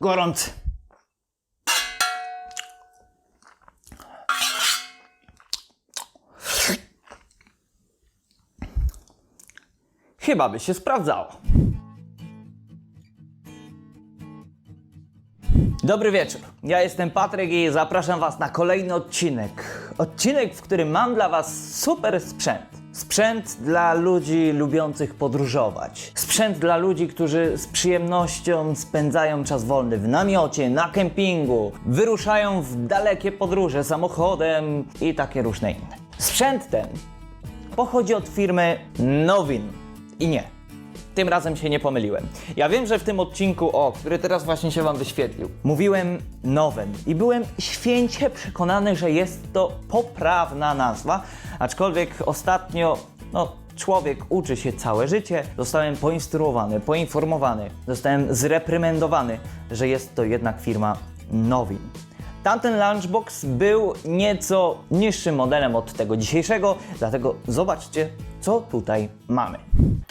gorący. Chyba by się sprawdzało. Dobry wieczór. Ja jestem Patryk i zapraszam Was na kolejny odcinek. Odcinek, w którym mam dla Was super sprzęt. Sprzęt dla ludzi lubiących podróżować. Sprzęt dla ludzi, którzy z przyjemnością spędzają czas wolny w namiocie, na kempingu, wyruszają w dalekie podróże samochodem i takie różne inne. Sprzęt ten pochodzi od firmy Nowin. I nie, tym razem się nie pomyliłem. Ja wiem, że w tym odcinku, o, który teraz właśnie się Wam wyświetlił, mówiłem Nowen i byłem święcie przekonany, że jest to poprawna nazwa, aczkolwiek ostatnio, no, człowiek uczy się całe życie, zostałem poinstruowany, poinformowany, zostałem zreprymendowany, że jest to jednak firma Nowin. Tamten lunchbox był nieco niższym modelem od tego dzisiejszego, dlatego zobaczcie, co tutaj mamy.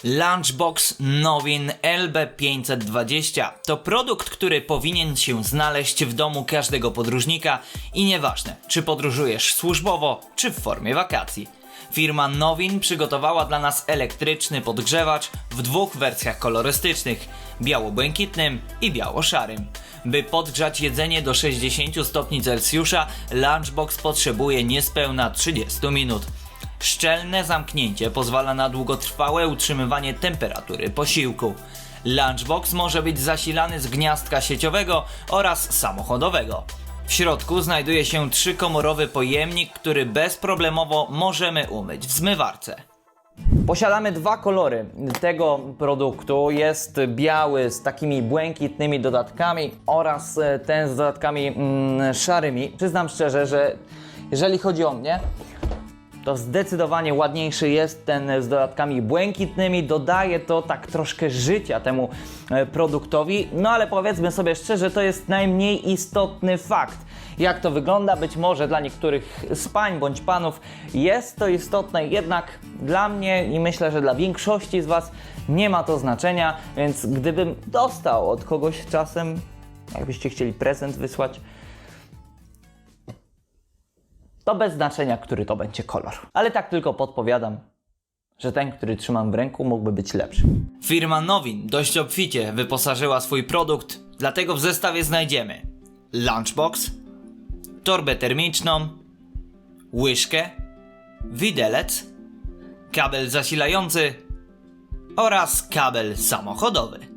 Lunchbox Nowin LB520 to produkt, który powinien się znaleźć w domu każdego podróżnika i nieważne, czy podróżujesz służbowo, czy w formie wakacji. Firma Nowin przygotowała dla nas elektryczny podgrzewacz w dwóch wersjach kolorystycznych biało-błękitnym i biało-szarym. By podgrzać jedzenie do 60 stopni Celsjusza, Lunchbox potrzebuje niespełna 30 minut. Szczelne zamknięcie pozwala na długotrwałe utrzymywanie temperatury posiłku. Lunchbox może być zasilany z gniazdka sieciowego oraz samochodowego. W środku znajduje się trzykomorowy pojemnik, który bezproblemowo możemy umyć w zmywarce. Posiadamy dwa kolory tego produktu. Jest biały z takimi błękitnymi dodatkami oraz e, ten z dodatkami mm, szarymi. Przyznam szczerze, że jeżeli chodzi o mnie, to zdecydowanie ładniejszy jest ten z dodatkami błękitnymi. Dodaje to tak troszkę życia temu e, produktowi. No ale powiedzmy sobie szczerze, to jest najmniej istotny fakt. Jak to wygląda? Być może dla niektórych z pań bądź panów jest to istotne, jednak dla mnie i myślę, że dla większości z Was nie ma to znaczenia, więc gdybym dostał od kogoś czasem, jakbyście chcieli prezent wysłać, to bez znaczenia, który to będzie kolor. Ale tak tylko podpowiadam, że ten, który trzymam w ręku, mógłby być lepszy. Firma Nowin dość obficie wyposażyła swój produkt, dlatego w zestawie znajdziemy lunchbox, torbę termiczną, łyżkę, widelec, kabel zasilający oraz kabel samochodowy.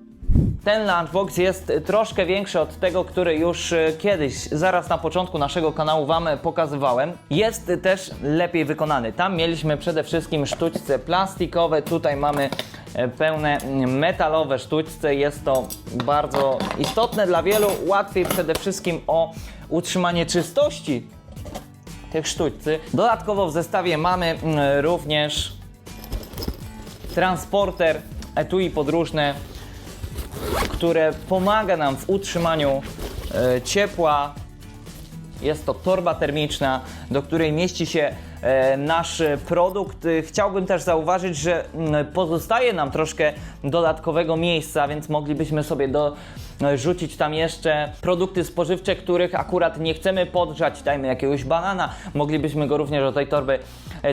Ten lunchbox jest troszkę większy od tego, który już e, kiedyś, zaraz na początku naszego kanału Wam pokazywałem. Jest też lepiej wykonany. Tam mieliśmy przede wszystkim sztućce plastikowe, tutaj mamy e, pełne metalowe sztućce. Jest to bardzo istotne dla wielu. Łatwiej przede wszystkim o utrzymanie czystości tych sztućcy. Dodatkowo w zestawie mamy mm, również transporter, etui podróżne, które pomaga nam w utrzymaniu e, ciepła. Jest to torba termiczna, do której mieści się e, nasz produkt. Chciałbym też zauważyć, że mm, pozostaje nam troszkę dodatkowego miejsca, więc moglibyśmy sobie do, e, rzucić tam jeszcze produkty spożywcze, których akurat nie chcemy podgrzać. Dajmy jakiegoś banana, moglibyśmy go również do tej torby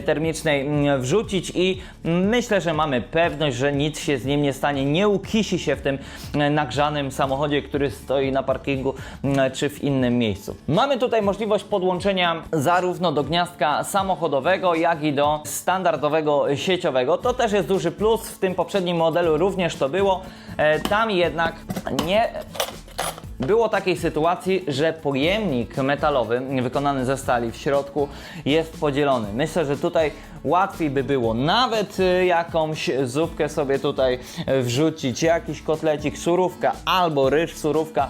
termicznej mm, wrzucić i myślę, że mamy pewność, że nic się z nim nie stanie, nie ukisi się w tym e, nagrzanym samochodzie, który stoi na parkingu mm, czy w innym miejscu. Mamy tutaj możliwość podłączenia zarówno do gniazdka samochodowego, jak i do standardowego sieciowego. To też jest duży plus, w tym poprzednim modelu również to było. E, Tam jednak nie było takiej sytuacji, że pojemnik metalowy wykonany ze stali w środku jest podzielony. Myślę, że tutaj łatwiej by było nawet y, jakąś zupkę sobie tutaj y, wrzucić, jakiś kotlecik, surówka albo ryż, surówka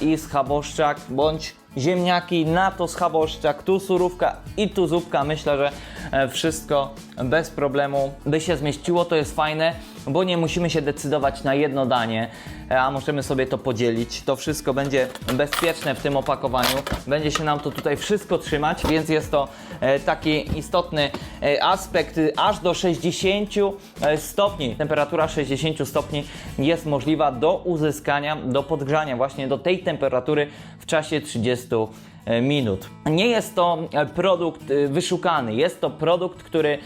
y, i schaboszczak, bądź ziemniaki, na to schaboszczak, tu surówka i tu zupka. Myślę, że wszystko bez problemu by się zmieściło, to jest fajne. bo nie musimy się decydować na jedno danie, e, a możemy sobie to podzielić. To wszystko będzie bezpieczne w tym opakowaniu. Będzie się nam to tutaj wszystko trzymać, więc jest to e, taki istotny e, aspekt. y, Aż do 60 e, stopni, temperatura 60 stopni jest możliwa do uzyskania, do podgrzania właśnie do tej temperatury w czasie 30 e, minut. Nie jest to e, produkt e, wyszukany, jest to produkt, który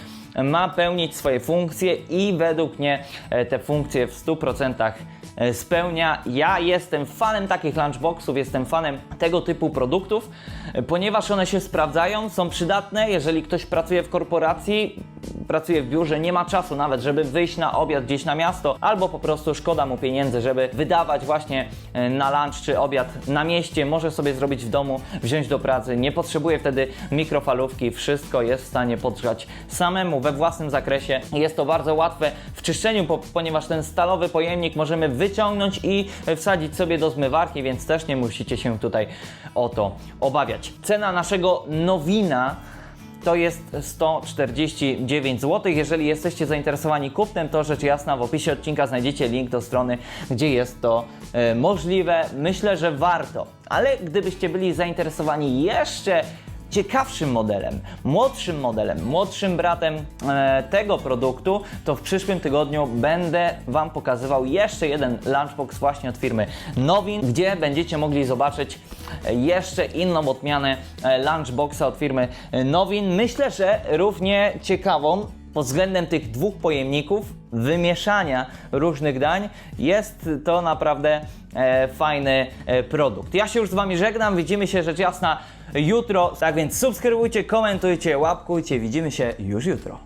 ma pełnić swoje funkcje i według mnie e, te funkcje w 100% e, spełnia. Ja jestem fanem takich lunchboxów, jestem fanem tego typu produktów, e, ponieważ one się sprawdzają, są przydatne, jeżeli ktoś pracuje w korporacji, pracuje w biurze, nie ma czasu nawet, żeby wyjść na obiad gdzieś na miasto, albo po prostu szkoda mu pieniędzy, żeby wydawać właśnie e, na lunch czy obiad na mieście, może sobie zrobić w domu, wziąć do pracy, nie potrzebuje wtedy mikrofalówki, wszystko jest w stanie podgrzać samemu we własnym zakresie. Jest to bardzo łatwe w czyszczeniu, po, ponieważ ten stalowy pojemnik możemy wyciągnąć i wsadzić sobie do zmywarki, więc też nie musicie się tutaj o to obawiać. Cena naszego nowina to jest 149 zł. Jeżeli jesteście zainteresowani kupnem, to rzecz jasna w opisie odcinka znajdziecie link do strony, gdzie jest to e, możliwe. Myślę, że warto. Ale gdybyście byli zainteresowani jeszcze ciekawszym modelem, młodszym modelem, młodszym bratem e, tego produktu, to w przyszłym tygodniu będę Wam pokazywał jeszcze jeden lunchbox właśnie od firmy Nowin, gdzie będziecie mogli zobaczyć jeszcze inną odmianę e, lunchboxa od firmy Nowin. Myślę, że równie ciekawą pod względem tych dwóch pojemników, wymieszania różnych dań, jest to naprawdę e, fajny e, produkt. Ja się już z Wami żegnam, widzimy się rzecz jasna jutro, tak więc subskrybujcie, komentujcie, łapkujcie, widzimy się już jutro.